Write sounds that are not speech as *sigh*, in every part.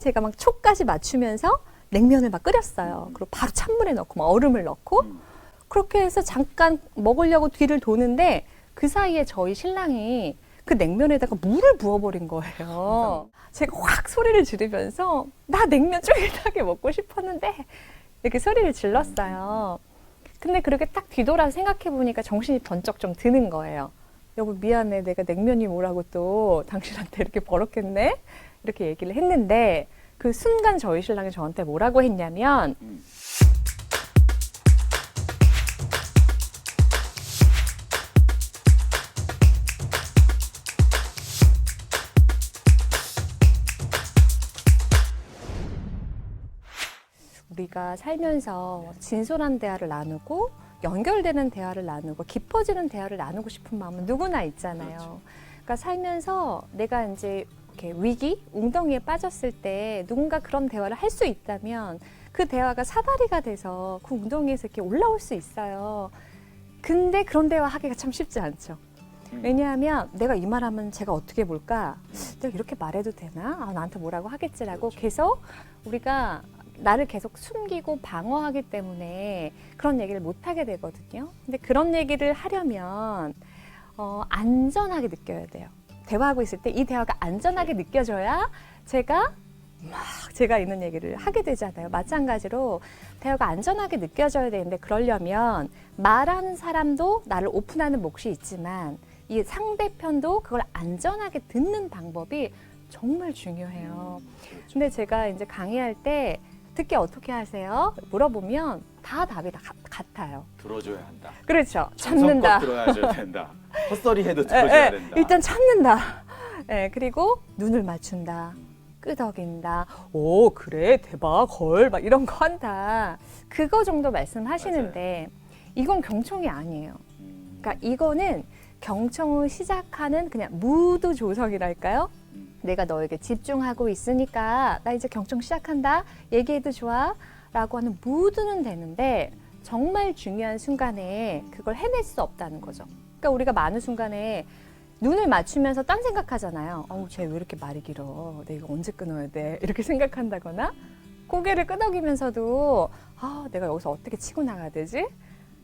제가 막 초까지 맞추면서 냉면을 막 끓였어요. 그리고 바로 찬물에 넣고 막 얼음을 넣고 그렇게 해서 잠깐 먹으려고 뒤를 도는데 그 사이에 저희 신랑이 그 냉면에다가 물을 부어버린 거예요. 제가 확 소리를 지르면서 나 냉면 쫄깃하게 먹고 싶었는데 이렇게 소리를 질렀어요. 근데 그렇게 딱 뒤돌아서 생각해 보니까 정신이 번쩍 좀 드는 거예요. 여보 미안해 내가 냉면이 뭐라고 또 당신한테 이렇게 벌었겠네 이렇게 얘기를 했는데 그 순간 저희 신랑이 저한테 뭐라고 했냐면 우리가 살면서 진솔한 대화를 나누고 연결되는 대화를 나누고 깊어지는 대화를 나누고 싶은 마음은 누구나 있잖아요. 그러니까 살면서 내가 이제 이렇게 위기, 웅덩이에 빠졌을 때 누군가 그런 대화를 할 수 있다면 그 대화가 사다리가 돼서 그 웅덩이에서 이렇게 올라올 수 있어요. 근데 그런 대화 하기가 참 쉽지 않죠. 왜냐하면 내가 이 말하면 제가 어떻게 볼까? 내가 이렇게 말해도 되나? 아, 나한테 뭐라고 하겠지라고 계속 우리가 나를 계속 숨기고 방어하기 때문에 그런 얘기를 못 하게 되거든요. 근데 그런 얘기를 하려면 어, 안전하게 느껴야 돼요. 대화하고 있을 때 이 대화가 안전하게 느껴져야 제가 막 제가 있는 얘기를 하게 되잖아요. 마찬가지로 대화가 안전하게 느껴져야 되는데 그러려면 말하는 사람도 나를 오픈하는 몫이 있지만 이 상대편도 그걸 안전하게 듣는 방법이 정말 중요해요. 근데 제가 이제 강의할 때 듣기 어떻게 하세요? 물어보면 다 답이 다 가- 같아요. 들어줘야 한다. 그렇죠. 참는다. 참는다. 들어야 된다. *laughs* 헛소리 해도 예, 들어줘야 예, 된다. 일단 참는다. 예, 그리고 눈을 맞춘다. 끄덕인다. 오, 그래, 대박, 걸, 막 이런 거 한다. 그거 정도 말씀하시는데, 이건 경청이 아니에요. 음, 그러니까 이거는 경청을 시작하는 그냥 무드 조성이랄까요? 음, 내가 너에게 집중하고 있으니까 나 이제 경청 시작한다. 얘기해도 좋아. 라고 하는 무드는 되는데 정말 중요한 순간에 그걸 해낼 수 없다는 거죠. 그러니까 우리가 많은 순간에 눈을 맞추면서 딴 생각하잖아요. 어우, 쟤 왜 이렇게 말이 길어? 내가 언제 끊어야 돼? 이렇게 생각한다거나 고개를 끄덕이면서도 아, 내가 여기서 어떻게 치고 나가야 되지?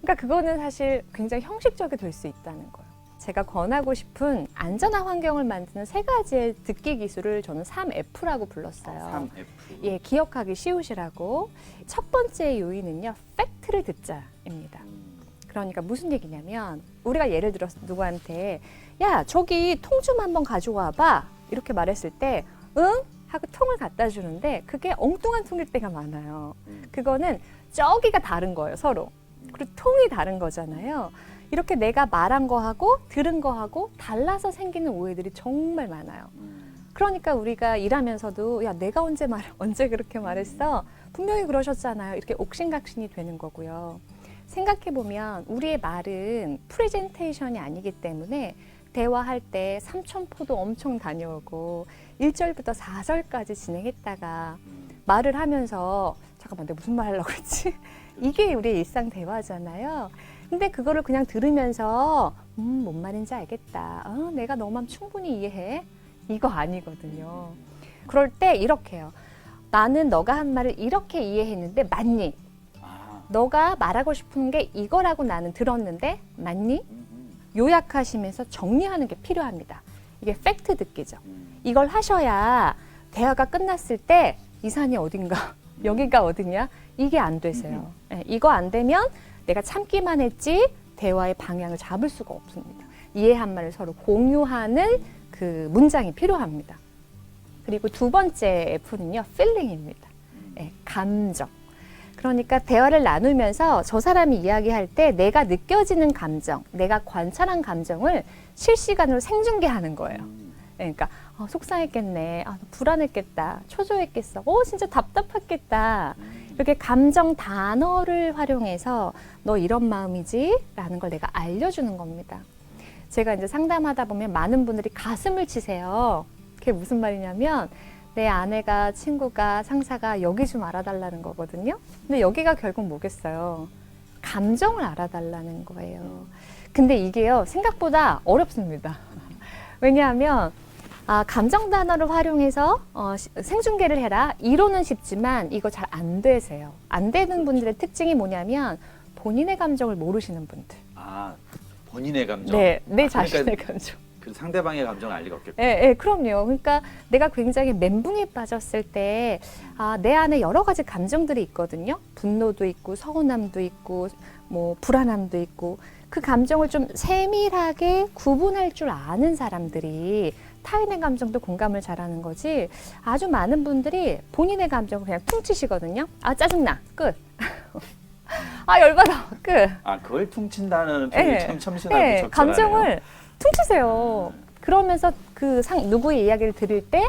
그러니까 그거는 사실 굉장히 형식적이 될 수 있다는 거예요. 제가 권하고 싶은 안전한 환경을 만드는 세 가지의 듣기 기술을 저는 3F라고 불렀어요. 3F. 예, 기억하기 쉬우시라고. 첫 번째 요인은요, 팩트를 듣자입니다. 음, 그러니까 무슨 얘기냐면, 우리가 예를 들어서 누구한테, 야, 저기 통 좀 한번 가져와 봐. 이렇게 말했을 때, 응? 하고 통을 갖다 주는데, 그게 엉뚱한 통일 때가 많아요. 음, 그거는 저기가 다른 거예요, 서로. 그리고 통이 다른 거잖아요. 이렇게 내가 말한 거하고 들은 거하고 달라서 생기는 오해들이 정말 많아요. 음, 그러니까 우리가 일하면서도 야 내가 언제 말 *laughs* 언제 그렇게 말했어? 분명히 그러셨잖아요. 이렇게 옥신각신이 되는 거고요. 생각해 보면 우리의 말은 프레젠테이션이 아니기 때문에 대화할 때 삼천포도 엄청 다녀오고 1절부터 4절까지 진행했다가 말을 하면서 잠깐만 내가 무슨 말 하려고 그랬지? *laughs* 이게 우리의 일상 대화잖아요 근데 그거를 그냥 들으면서 음 뭔 말인지 알겠다 어, 내가 너 마음 충분히 이해해 이거 아니거든요. 그럴 때 이렇게 해요. 나는 너가 한 말을 이렇게 이해했는데 맞니? 아, 너가 말하고 싶은 게 이거라고 나는 들었는데 맞니? 음, 음, 요약하시면서 정리하는 게 필요합니다. 이게 팩트 듣기죠. 음, 이걸 하셔야 대화가 끝났을 때 이 산이 어딘가 여기가 어디냐 이게 안 되세요. 예, 이거 안 되면 내가 참기만 했지 대화의 방향을 잡을 수가 없습니다. 이해한 말을 서로 공유하는 그 문장이 필요합니다. 그리고 두 번째 F는요, feeling입니다. 예, 감정. 그러니까 대화를 나누면서 저 사람이 이야기할 때 내가 느껴지는 감정, 내가 관찰한 감정을 실시간으로 생중계하는 거예요. 음, 그러니까 어, 속상했겠네, 아, 불안했겠다, 초조했겠어, 오 진짜 답답했겠다. 음, 이렇게 감정 단어를 활용해서 너 이런 마음이지 라는 걸 내가 알려주는 겁니다. 제가 이제 상담하다 보면 많은 분들이 가슴을 치세요. 그게 무슨 말이냐면 내 아내가 친구가 상사가 여기 좀 알아달라는 거거든요. 근데 여기가 결국 뭐겠어요? 감정을 알아달라는 거예요. 근데 이게요 생각보다 어렵습니다. *laughs* 왜냐하면 아, 감정 단어를 활용해서 어, 시- 생중계를 해라. 이론은 쉽지만 이거 잘 안 되세요. 안 되는 분들의 특징이 뭐냐면 본인의 감정을 모르시는 분들. 아 본인의 감정. 네, 내 아, 그러니까 자신의 감정. 그 상대방의 감정을 알 리가 없겠고. 예, 예, 그럼요. 그러니까 내가 굉장히 멘붕에 빠졌을 때, 아, 내 안에 여러 가지 감정들이 있거든요. 분노도 있고, 서운함도 있고, 뭐, 불안함도 있고, 그 감정을 좀 세밀하게 구분할 줄 아는 사람들이 타인의 감정도 공감을 잘하는 거지, 아주 많은 분들이 본인의 감정을 그냥 퉁치시거든요. 아, 짜증나. 끝. *laughs* 아, 열받아. 끝. 아 그걸 퉁친다는 표현이 예. 참 참신하고 네, 적절하네요. 감정을 퉁치세요. 그러면서 그 상, 누구의 이야기를 들을 때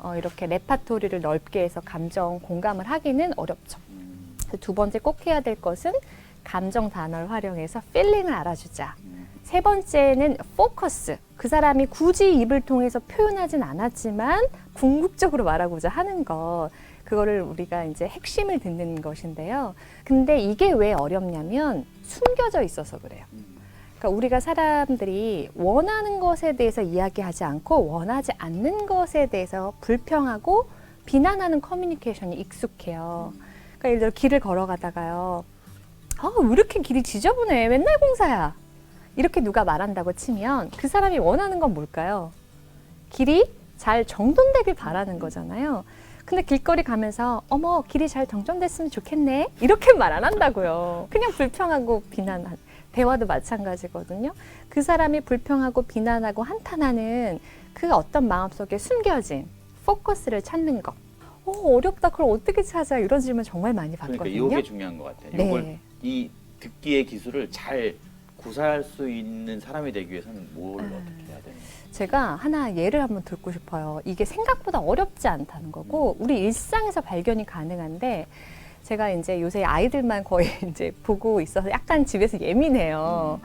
어, 이렇게 레파토리를 넓게 해서 감정 공감을 하기는 어렵죠. 음, 그두 번째 꼭 해야 될 것은 감정 단어를 활용해서 필링을 알아주자. 음, 세 번째는 포커스. 그 사람이 굳이 입을 통해서 표현하진 않았지만 궁극적으로 말하고자 하는 것. 그거를 우리가 이제 핵심을 듣는 것인데요. 근데 이게 왜 어렵냐면 숨겨져 있어서 그래요. 음. 그러니까 우리가 사람들이 원하는 것에 대해서 이야기하지 않고 원하지 않는 것에 대해서 불평하고 비난하는 커뮤니케이션이 익숙해요. 그러니까 예를 들어 길을 걸어가다가요. 아, 왜 이렇게 길이 지저분해? 맨날 공사야. 이렇게 누가 말한다고 치면 그 사람이 원하는 건 뭘까요? 길이 잘 정돈되길 바라는 거잖아요. 근데 길거리 가면서 어머 길이 잘 정돈됐으면 좋겠네 이렇게 말 안 한다고요. 그냥 불평하고 비난한 대화도 마찬가지거든요. 그 사람이 불평하고 비난하고 한탄하는 그 어떤 마음속에 숨겨진 포커스를 찾는 것. 어, 어렵다. 그걸 어떻게 찾아? 이런 질문 정말 많이 그러니까 받거든요. 이게 중요한 것 같아요. 네. 이걸 이 듣기의 기술을 잘 구사할 수 있는 사람이 되기 위해서는 뭘 음. 어떻게 해야 되는 거예요? 제가 하나 예를 한번 들고 싶어요. 이게 생각보다 어렵지 않다는 거고 우리 일상에서 발견이 가능한데 제가 이제 요새 아이들만 거의 *laughs* 이제 보고 있어서 약간 집에서 예민해요.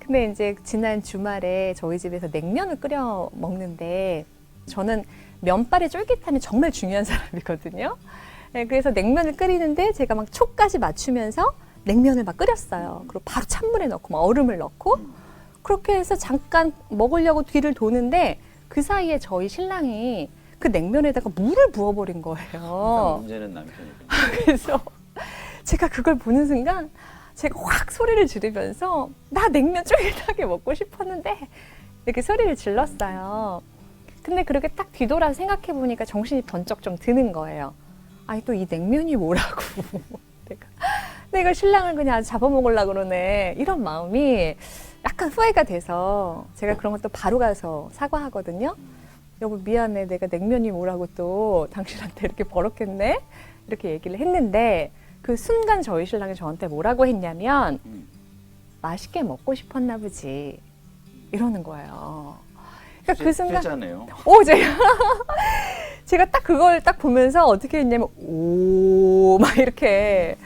근데 이제 지난 주말에 저희 집에서 냉면을 끓여 먹는데 저는 면발이 쫄깃함이 정말 중요한 *laughs* 사람이거든요. 네, 그래서 냉면을 끓이는데 제가 막 촉까지 맞추면서 냉면을 막 끓였어요. 그리고 바로 찬물에 넣고 막 얼음을 넣고 그렇게 해서 잠깐 먹으려고 뒤를 도는데 그 사이에 저희 신랑이 그 냉면에다가 물을 부어버린 거예요. 문제는 남편이군요. *laughs* 그래서 제가 그걸 보는 순간 제가 확 소리를 지르면서 나 냉면 쫄깃하게 먹고 싶었는데 이렇게 소리를 질렀어요. 근데 그렇게 딱 뒤돌아 생각해 보니까 정신이 번쩍 좀 드는 거예요. 아니 또 이 냉면이 뭐라고 *laughs* 내가 내가 신랑을 그냥 잡아먹으려고 그러네 이런 마음이 약간 후회가 돼서 제가 그런 것도 바로 가서 사과하거든요. 여보 미안해 내가 냉면이 뭐라고 또 당신한테 이렇게 버럭했네 이렇게 얘기를 했는데 그 순간 저희 신랑이 저한테 뭐라고 했냐면 음. 맛있게 먹고 싶었나 보지 이러는 거예요. 그러니까 그 순간 회자네요. 오 제가 *laughs* 제가 딱 그걸 딱 보면서 어떻게 했냐면 오 막 이렇게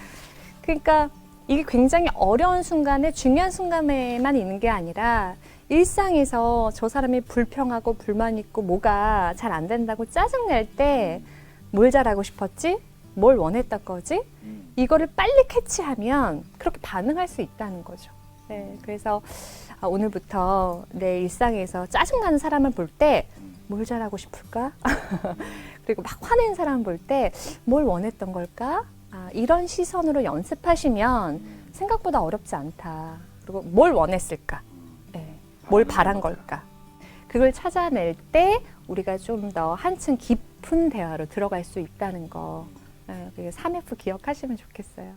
그러니까 이게 굉장히 어려운 순간에 중요한 순간에만 있는 게 아니라 일상에서 저 사람이 불평하고 불만 있고 뭐가 잘 안 된다고 짜증 낼 때 뭘 잘하고 싶었지? 뭘 원했던 거지? 음. 이거를 빨리 캐치하면 그렇게 반응할 수 있다는 거죠. 네, 그래서 아, 오늘부터 내 일상에서 짜증나는 사람을 볼 때 뭘 잘하고 싶을까? *laughs* 그리고 막 화낸 사람 볼 때 뭘 원했던 걸까? 아, 이런 시선으로 연습하시면 생각보다 어렵지 않다. 그리고 뭘 원했을까? 네, 뭘 바란 걸까? 그걸 찾아낼 때 우리가 좀 더 한층 깊은 대화로 들어갈 수 있다는 거. 네, 그게 3F 기억하시면 좋겠어요.